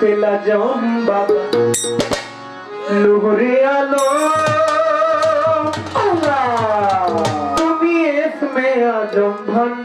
পেলা জম বাবা। লুহরে আলো। তুমি এসমে আজম ভান